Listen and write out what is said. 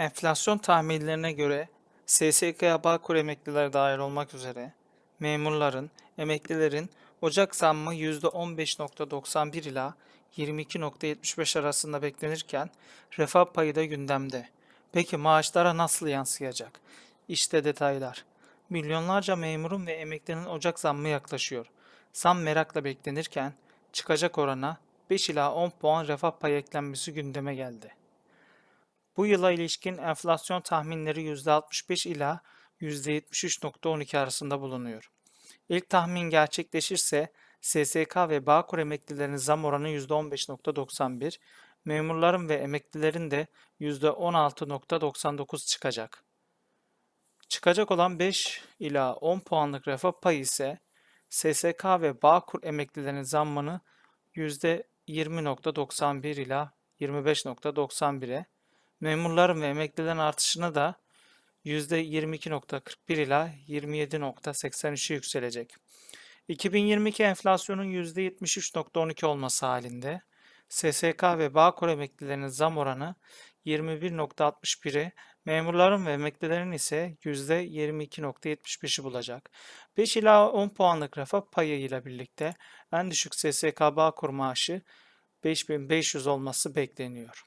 Enflasyon tahminlerine göre SSK'ya Bağkur emeklileri dahil olmak üzere memurların, emeklilerin Ocak zammı %15.91 ila 22.75 arasında beklenirken refah payı da gündemde. Peki maaşlara nasıl yansıyacak? İşte detaylar. Milyonlarca memurun ve emeklinin Ocak zammı yaklaşıyor. Zam merakla beklenirken çıkacak orana 5 ila 10 puan refah payı eklenmesi gündeme geldi. Bu yıla ilişkin enflasyon tahminleri %65 ila %73.12 arasında bulunuyor. İlk tahmin gerçekleşirse SSK ve Bağkur emeklilerinin zam oranı %15.91, memurların ve emeklilerin de %16.99 çıkacak. Çıkacak olan 5 ila 10 puanlık refah payı ise SSK ve Bağkur emeklilerinin zammını %20.91 ila 25.91'e, memurların ve emeklilerin artışını da %22.41 ila 27.83'e yükselecek. 2022 enflasyonun %73.12 olması halinde SSK ve Bağkur emeklilerinin zam oranı 21.61'i, memurların ve emeklilerin ise %22.75'i bulacak. 5 ila 10 puanlık refah payı ile birlikte en düşük SSK Bağkur maaşı 5500 olması bekleniyor.